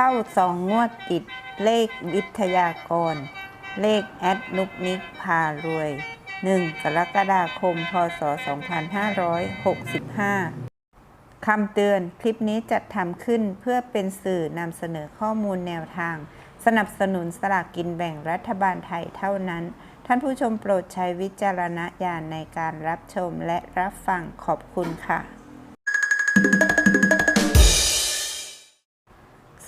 เข้าสองงวดติดเลขวิทยากร เลขแอดนุกนิกพารวย 1 กรกฎาคม พศ 2565 คำเตือนคลิปนี้จัดทำขึ้นเพื่อเป็นสื่อนำเสนอข้อมูลแนวทาง สนับสนุนสลากกินแบ่งรัฐบาลไทยเท่านั้น ท่านผู้ชมโปรดใช้วิจารณญาณในการรับชมและรับฟังขอบคุณค่ะ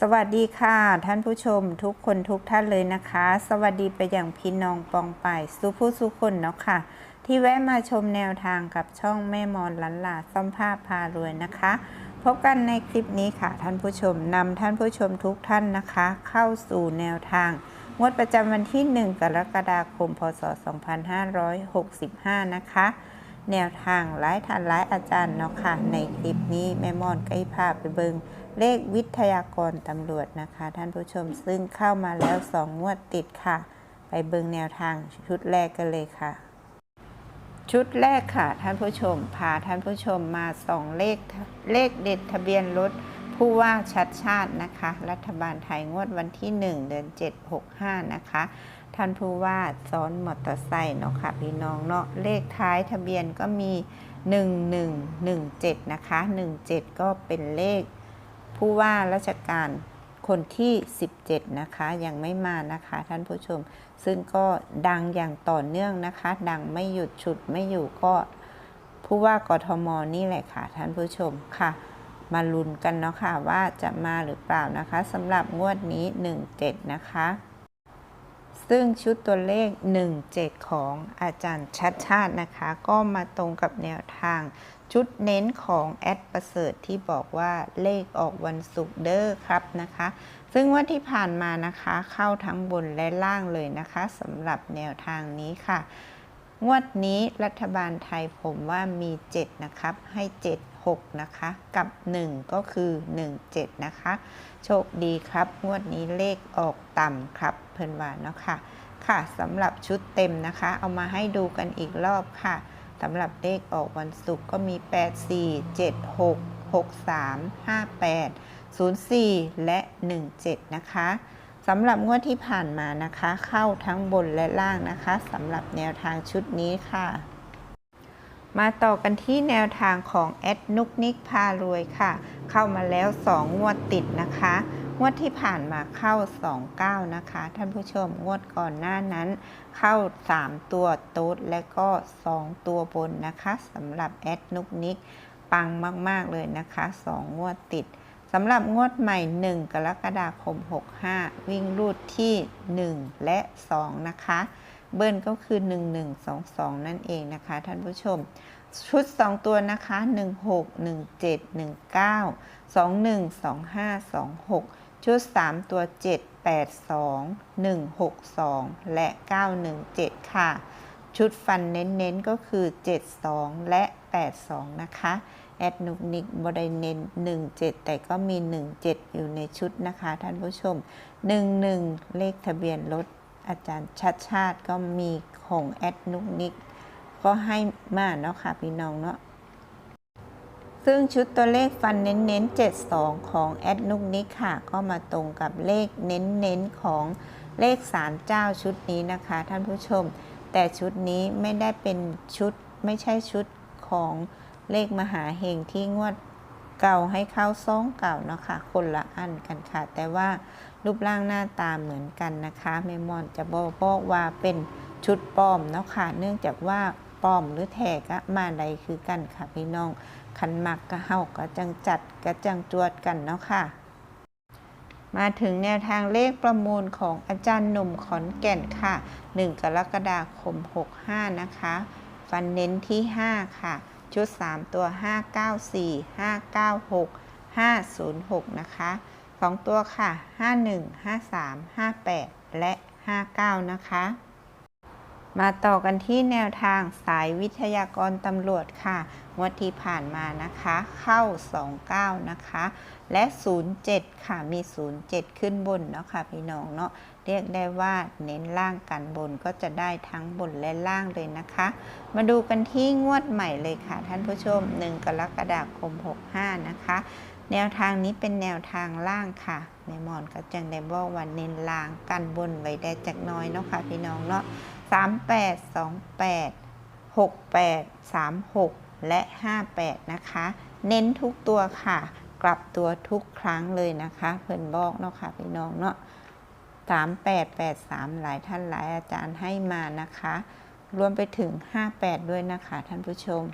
สวัสดีค่ะ ท่านผู้ชมทุกคนทุกท่านเลยนะคะ สวัสดีไปอย่างพี่น้องปองไปายสุผู้สุคนเนาะค่ะ ที่แวะมาชมแนวทางกับช่องแม่มอนลันลาซ่อมภาพพารวยนะคะ พบกันในคลิปนี้ค่ะ ท่านผู้ชมนำท่านผู้ชมทุกท่านนะคะ เข้าสู่แนวทาง งวดประจำวันที่ 1 กรกฎาคม พศ 2565 นะคะ แนวทางหลายท่านหลายอาจารย์เนาะค่ะ ในคลิปนี้แม่มอนก็ให้พาไปเบิงเลขวิทยากรตำรวจนะคะ ท่านผู้ชมซึ่งเข้ามาแล้ว2งวดติดค่ะ ไปเบิงแนวทางชุดแรกกันเลยค่ะ ชุดแรกค่ะ ท่านผู้ชมพาท่านผู้ชมมาส่องเลขเลขเด็ดทะเบียนรถ ผู้ว่าชัดชาตินะคะ รัฐบาลไทยงวดวันที่ 1 เดือน 7 65 นะคะ ท่านผู้ว่าซ้อนมอเตอร์ไซค์เนาะค่ะพี่น้องเนาะเลขท้ายทะเบียนก็มี 1117 นะคะ 17 ก็เป็นเลข ผู้ว่าราชการคนที่ 17 นะคะ ยังไม่มานะคะท่านผู้ชม ซึ่งก็ดังอย่างต่อเนื่องนะคะ ดังไม่หยุดฉุดไม่อยู่ก็ผู้ว่ากทมนี่แหละค่ะท่านผู้ชมค่ะ มาลุ้นกันเนาะค่ะว่าจะมาหรือเปล่านะคะสำหรับงวดนี้ 17 นะคะ ซึ่งชุดตัวเลข 17 ของอาจารย์ชัดชาตินะคะ ก็มาตรงกับแนวทางชุดเน้นของแอดประเสริฐที่บอกว่าเลขออกวันศุกร์เด้อครับนะคะ ซึ่งว่าที่ผ่านมานะคะเข้าทั้งบนและล่างเลยนะคะสำหรับแนวทางนี้ค่ะ งวดนี้รัฐบาลไทยผมว่ามี 7 นะครับ ให้ 7 6 นะคะ กับ 1 ก็คือ 17 นะคะ โชคดีครับ งวดนี้เลขออกต่ำครับ เพิ่นว่าเนาะค่ะ ค่ะสำหรับชุดเต็มนะคะ เอามาให้ดูกันอีกรอบค่ะสำหรับเลขออกวันศุกร์ก็มี 8 4 7 6 6 3 5 8 0 4 และ 17 นะคะสำหรับงวดที่ผ่านมานะคะ เข้าทั้งบนและล่างนะคะสำหรับแนวทางชุดนี้ค่ะ มาต่อกันที่แนวทางของแอดนุกนิกพารวยค่ะ เข้ามาแล้ว 2 งวดติดนะคะ งวดที่ผ่านมาเข้า 29 นะคะ ท่านผู้ชมงวดก่อนหน้านั้น เข้า 3 ตัวโต๊ดและก็ 2 ตัวบนนะคะสำหรับแอดนุกนิกปังมากๆเลยนะคะ 2 งวดติดสำหรับงวดใหม่ 1 กรกฎาคม 65 วิ่งรูดที่ 1 และ 2 นะคะ เบิ้ลก็คือ 1122 นั่นเองนะคะ ท่านผู้ชม ชุด 2 ตัวนะคะ 16 17 19 21 25 26 ชุด 3 ตัว 7 8 2 162 และ 917 ค่ะ ชุดฟันเน้นๆก็คือ 72 และ 82 นะคะแอดนุกนิกบไดเน้น17 แต่ก็มี 17 อยู่ในชุดนะคะ ท่านผู้ชม 11 เลขทะเบียนรถ อาจารย์ชัดชาติก็มีของแอดนุกนิก ก็ให้มาเนาะค่ะพี่น้องเนาะซึ่งชุดตัวเลขฟันเน้นๆ 72 ของแอดนุกนิกค่ะ ก็มาตรงกับเลขเน้นๆ ของเลขสารเจ้าชุดนี้นะคะ ท่านผู้ชม แต่ชุดนี้ไม่ได้เป็นชุดไม่ใช่ชุดของเลขมหาเฮงที่งวด เก่าให้เข้าซ่องเก่าเนาะค่ะคนละอันกันค่ะ แต่ว่ารูปร่างหน้าตาเหมือนกันนะคะเมมอนจะบอกบอกว่าเป็นชุดปลอมเนาะค่ะเนื่องจากว่าปลอมหรือแทก็มาใดคือกันค่ะพี่น้องคันมักก็เฮาก็จังจัดก็จังจวดกันเนาะค่ะ มาถึงแนวทางเลขประมูลของอาจารย์หนุ่มขอนแก่นค่ะ 1 กรกฎาคม 65 นะคะ ฟันเน้นที่ 5 ค่ะ ชุด 3 ตัว 594 596 506 นะคะ 2 ตัวค่ะ 51 53 58 และ 59 นะคะ มาต่อกันที่แนวทางสายวิทยากรตำรวจค่ะ งวดที่ผ่านมานะคะ เข้า 29 นะคะ และ 07 ค่ะ มี 07 ขึ้นบนเนาะค่ะพี่น้องเนาะ เรียกได้ว่าเน้นล่างกันบนก็จะได้ทั้งบนและล่างเลยนะคะ มาดูกันที่งวดใหม่เลยค่ะ ท่านผู้ชม 1 กรกฎาคม 65 นะคะ แนวทางนี้เป็นแนวทางล่างค่ะแม่หมอนก็จังได้บอกว่าเน้นล่างกันบนไว้ได้จักน้อยเนาะค่ะพี่น้องเนาะ 38 28 68 36 และ 58 นะคะ เน้นทุกตัวค่ะ กลับตัวทุกครั้งเลยนะคะ เพิ่นบอกเนาะค่ะพี่น้องเนาะ3883 หลายท่านหลายอาจารย์ให้มานะคะ รวมไปถึง 58 ด้วยนะคะ ท่านผู้ชม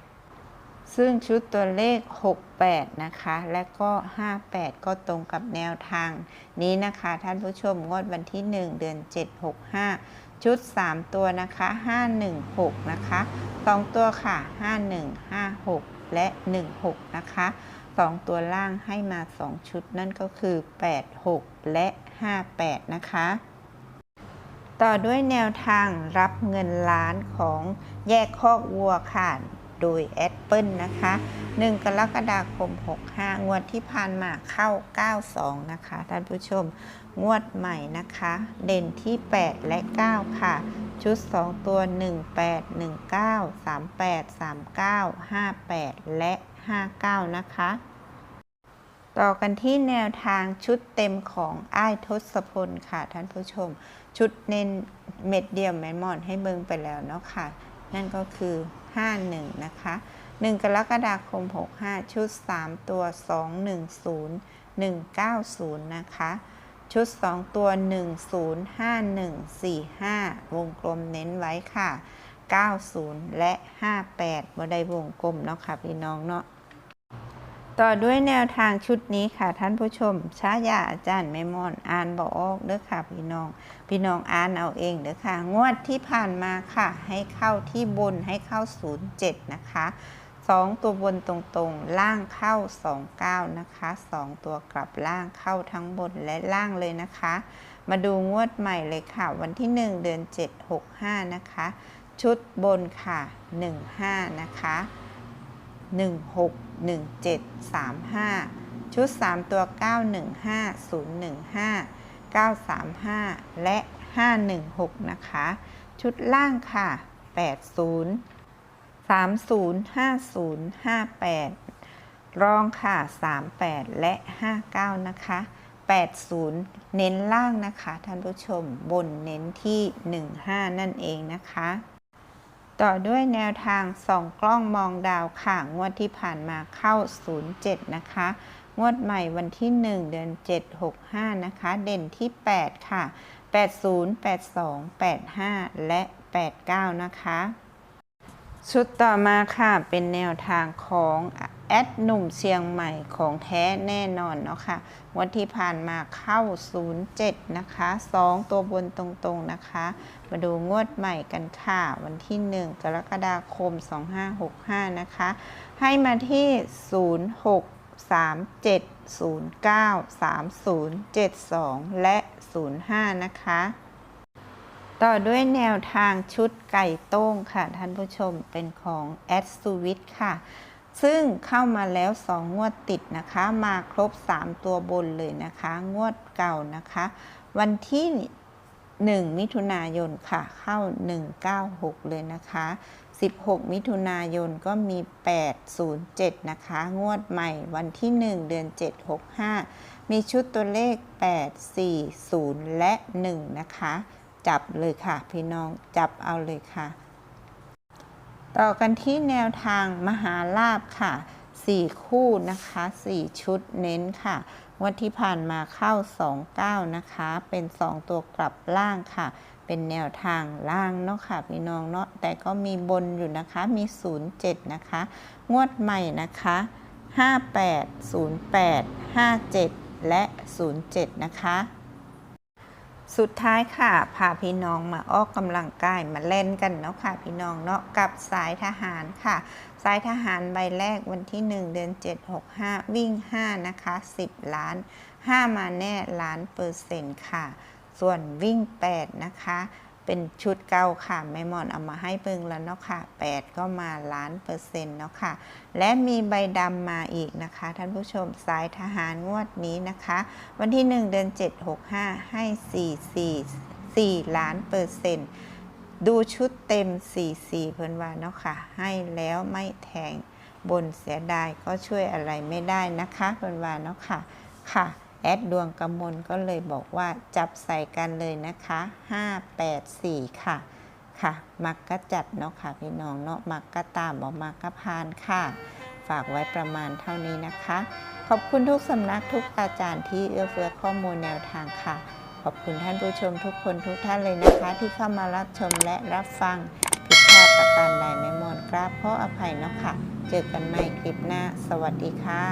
ซึ่งชุดตัวเลข 68 นะคะ และก็ 58 ก็ตรงกับแนวทางนี้นะคะ ท่านผู้ชมงวดวันที่ 1 เดือน 7 65 ชุด 3 ตัวนะคะ 516 นะคะ 2 ตัวค่ะ 5156 และ 16 นะคะ 2 ตัวล่างให้มา 2 ชุดนั่นก็คือ 86 และ 58 นะคะ ต่อด้วยแนวทางรับเงินล้านของแยกคอกวัวค่ะ ดยแอดเปิลนะคะ1กรกฎาคม 65 งวดที่ผ่านมาเข้า 92 นะคะ ท่านผู้ชม งวดใหม่นะคะ เด่นที่ 8 และ 9 ค่ะ ชุด 2 ตัว 18 19 38 39 58 และ 59 นะคะ ต่อกันที่แนวทางชุดเต็มของอ้ายทศพลค่ะ ท่านผู้ชม ชุดเน้นเม็ดเดียวแมนมอนให้เบิ่งไปแล้วเนาะค่ะ นั่นก็คือ 51 นะคะ 1 กรกฎาคม 65 ชุด 3 ตัว 210 190 นะคะ ชุด 2 ตัว 105145 วงกลมเน้นไว้ค่ะ 90 และ 58บ่ได้วงกลมเนาะค่ะพี่น้องเนาะ ต่อด้วยแนวทางชุดนี้ค่ะท่านผู้ชมชายาอาจารย์ไม่มอนอ่านบอกออกเด้อค่ะพี่น้อง พี่น้องอ่านเอาเองเด้อค่ะ งวดที่ผ่านมาค่ะ ให้เข้าที่บนให้เข้า 07 นะคะ2 ตัวบนตรงๆ ล่างเข้า 29 นะคะ 2 ตัวกลับล่างเข้าทั้งบนและล่างเลยนะคะ มาดูงวดใหม่เลยค่ะ วันที่ 1 เดือน 7 65 นะคะ ชุดบนค่ะ 15 นะคะ 16 17 35 ชุด 3 ตัว 915 015 935 และ 516 นะคะ ชุดล่างค่ะ 80 30 50 58 รองค่ะ 38 และ 59 นะคะ 80 เน้นล่างนะคะ ท่านผู้ชมบนเน้นที่ 15 นั่นเองนะคะ ต่อด้วยแนวทางส่องกล้องมองดาวค่ะ งวดที่ผ่านมาเข้า 07 นะคะ งวดใหม่วันที่ 1 เดือน 7 65 นะคะ เด่นที่ 8 ค่ะ 80 82 85 และ 89 นะคะ ชุดต่อมาค่ะ เป็นแนวทางของ แอดหนุ่มเชียงใหม่ของแท้แน่นอนเนาะค่ะวันที่ผ่านมาเข้า 07 นะคะ 2 ตัวบนตรงๆนะคะ มาดูงวดใหม่กันค่ะ วันที่ 1 กรกฎาคม 2565 นะคะ ให้มาที่ 06 37 09 30 72 และ 05 นะคะต่อด้วยแนวทางชุดไก่โต้งค่ะ ท่านผู้ชมเป็นของแอดซูวิทค่ะ ซึ่งเข้ามาแล้ว 2 งวดติดนะคะ มาครบ 3 ตัวบนเลยนะคะ งวดเก่านะคะ วันที่ 1 มิถุนายนค่ะ เข้า 196 เลยนะคะ 16 มิถุนายนก็มี 807 นะคะ งวดใหม่วันที่ 1 เดือน 765 มีชุดตัวเลข 8 4 0 และ 1 นะคะ จับเลยค่ะ พี่น้องจับเอาเลยค่ะ ต่อกันที่แนวทางมหาลาบค่ะ 4 คู่นะคะ 4 ชุดเน้นค่ะ วันที่ผ่านมาเข้า 29 นะคะ เป็น 2 ตัวกลับล่างค่ะ เป็นแนวทางล่างเนาะค่ะพี่น้องเนาะ แต่ก็มีบนอยู่นะคะ มี 07 นะคะ งวดใหม่นะคะ 58 08 57 และ 07 นะคะ สุดท้ายค่ะพาพี่น้องมาออกกำลังกายมาเล่นกันเนาะค่ะพี่น้องเนาะกับสายทหารค่ะสายทหารใบแรกวันที่ 1 เดือน 765 วิ่ง 5 นะคะ 10 ล้าน 5 มาแน่ล้านเปอร์เซ็นต์ค่ะ ส่วนวิ่ง 8 นะคะ เป็นชุดเก่าค่ะแม่หมอนเอามาให้เบิ่งแล้วเนาะค่ะ 8 ก็มาล้านเปอร์เซ็นต์เนาะค่ะ และมีใบดำมาอีกนะคะ ท่านผู้ชมสายทหารงวดนี้นะคะ วันที่ 1 เดือน 765 ให้ 4 4 4 ล้านเปอร์เซ็นต์ดูชุดเต็ม 44 เพิ่นว่าเนาะค่ะ ให้แล้วไม่แทงบนเสียดายก็ช่วยอะไรไม่ได้นะคะเป็นวาเนาะค่ะค่ะ แอดดวงกำมลก็เลยบอกว่าจับใส่กันเลยนะคะ 5 8 4 ค่ะ ค่ะ มักกะจัดเนาะค่ะพี่น้องเนาะ มักกะตามบอกมักกะพานค่ะ ฝากไว้ประมาณเท่านี้นะคะ ขอบคุณทุกสำนักทุกอาจารย์ที่เอื้อเฟื้อข้อมูลแนวทางค่ะ ขอบคุณท่านผู้ชมทุกคนทุกท่านเลยนะคะ ที่เข้ามารับชมและรับฟังผิดพลาดประการใดไม่มนกราบเพราะอภัยเนาะค่ะ เจอกันใหม่คลิปหน้า สวัสดีค่ะ